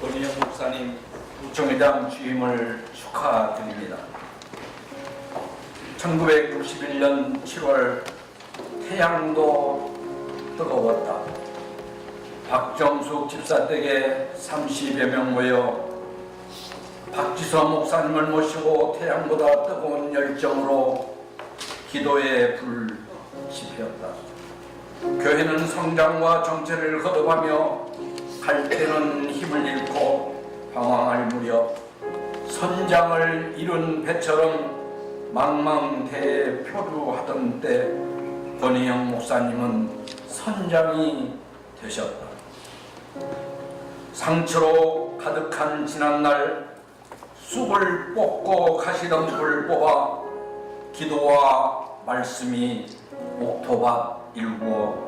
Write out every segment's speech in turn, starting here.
권희영 목사님 부총회장 취임을 축하드립니다. 1961년 7월 태양도 뜨거웠다. 박정숙 집사 댁에 30여 명 모여 박지서 목사님을 모시고 태양보다 뜨거운 열정으로 기도에 불 지폈다. 교회는 성장과 정체를 거듭하며 갈 때는 힘을 잃고 방황할 무렵 선장을 이룬 배처럼 망망대해 표류하던 때 권희영 목사님은 선장이 되셨다. 상처로 가득한 지난날 쑥을 뽑고 가시던 불 뽑아 기도와 말씀이 옥토밭 일구어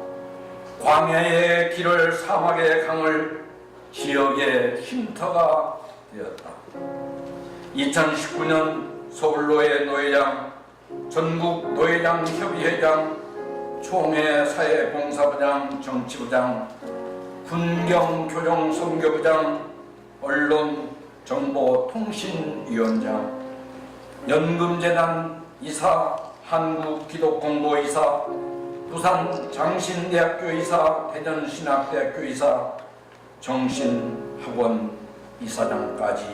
광야의 길을 사막의 강을 지역의 쉼터가 되었다. 2019년 서울노예 노회장, 전국 노회장 협의회장, 총회 사회봉사부장, 정치부장, 군경교정 선교부장, 언론 정보통신위원장, 연금재단 이사, 한국기독공보이사, 부산 장신대학교 이사, 대전 신학대학교 이사, 정신학원 이사장까지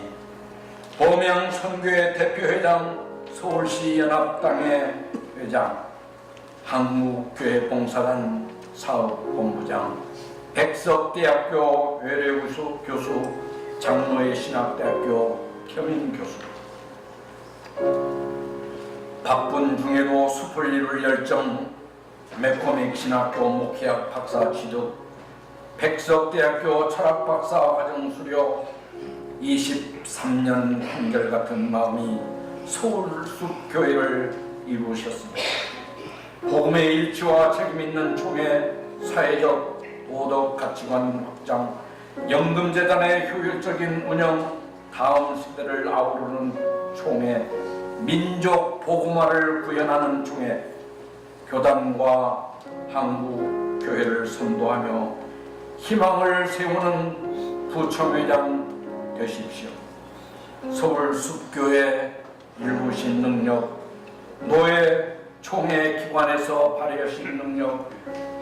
범양 선교회 대표회장, 서울시 연합당회 회장, 한국교회 봉사단 사업본부장, 백석대학교 외래우수 교수, 장로의 신학대학교 겸임 교수. 바쁜 중에도 숲을 이룰 열정, 매코믹 신학교 목회학 박사 취득, 백석대학교 철학 박사 과정 수료, 23년 한결같은 마음이 서울숲교회를 이루셨습니다. 복음의 일치와 책임있는 총회, 사회적 도덕 가치관 확장, 연금재단의 효율적인 운영, 다음 세대를 아우르는 총회, 민족 복음화를 구현하는 총회, 교단과 한국 교회를 선도하며 희망을 세우는 부총회장 되십시오. 서울 숲교회 일구신 능력, 노예 총회 기관에서 발휘하신 능력,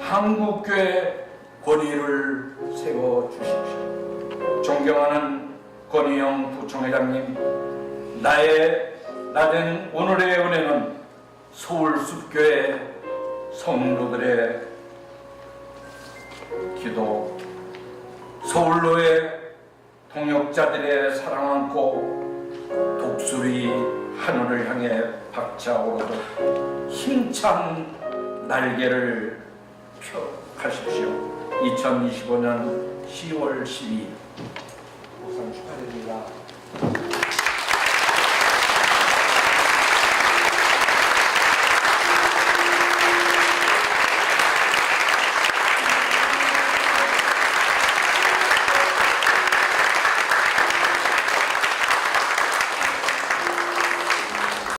한국교회 권위를 세워 주십시오. 존경하는 권희영 부총회장님, 나의 낮은 오늘의 은혜는 서울 숲교회 성도들의 기도, 서울로의 동역자들의 사랑 안고 독수리 하늘을 향해 박차오르듯 힘찬 날개를 펴 가십시오. 2025년 10월 12일